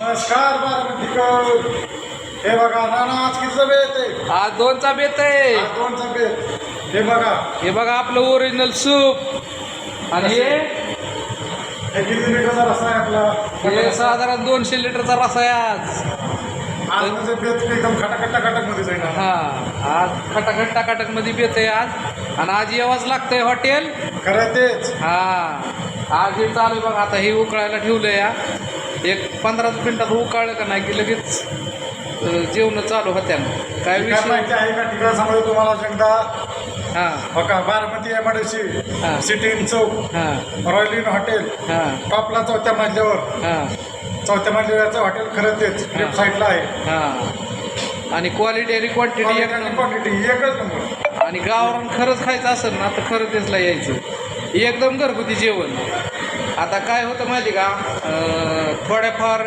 नमस्कार बारामतीकर हे बघा नाना आज कितीचा बेत आहे? आज दोनचा बेत आहे. आज दोनचा बेत हे बघा. हे बघा आपलं ओरिजिनल सूप आणि हे? हे? किती लिटरचा रस्ता आहे हे आपला साधारण दोनशे लिटरचा रसा आहे आज. आज म्हणजे बेत एकदम खटाखट खटाखटमध्ये जाईल. हा आज खटाखट टाकाटकमध्ये बेत आहे आज. आणि आज येवाच लागतंय हॉटेल खरं तेच. हा. आज हे चालू आहे बघा आता हे उकळायला ठेवलं या एक पंधरा मिनिटात उकळलं का नाही की लगेच जेवण चालू होत्या. काय विषय? माहिती आहे का ठिकाण समजा तुम्हाला एकदा हा. बघा बारामती हा. एमआयडीसी सिटी इन चौक हा. रॉयल इन हॉटेल हा. टॉपला चौथ्या मजल्यावर. हा. चौथ्या मजल्यावरचं हॉटेल खरं तेच साईडला आहे. हा. आणि क्वालिटी आणि क्वांटिटी एक क्वांटिटी एकच नंबर. आणि गावरान खरंच खायचं असेल ना तर खरं तेचला यायचं. एकदम घरगुती जेवण. आता काय होतं माहिती का? थोड्याफार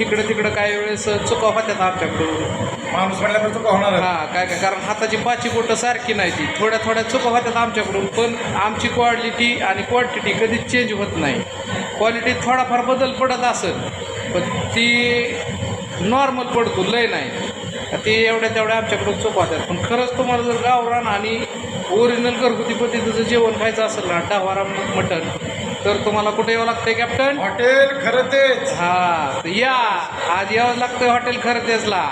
इकडं तिकडं काही वेळेस चुका होत्यात आमच्याकडून. माणूस म्हणल्यानंतर चुका होणार. हा काय काय कारण हाताची पाची बोटं सारखी नाही ती. थोड्या थोड्या चुका होत्यात आमच्याकडून पण आमची क्वालिटी आणि क्वांटिटी कधीच चेंज होत नाही. क्वालिटीत थोडाफार बदल पडत असेल पण ती नॉर्मल पडतो लय नाही. ती एवढ्या तेवढ्या आमच्याकडून चुका होत्यात. पण खरंच तुम्हाला जर गावरान आणि ओरिजिनल घरगुती पद्धतीचं जेवण खायचं असेल ना डहावारा मटण तर तुम्हाला कुठे यावं लागतंय कॅप्टन हॉटेल खरं तेच हा तर या. आज यावं लागतं हॉटेल खरं तेचला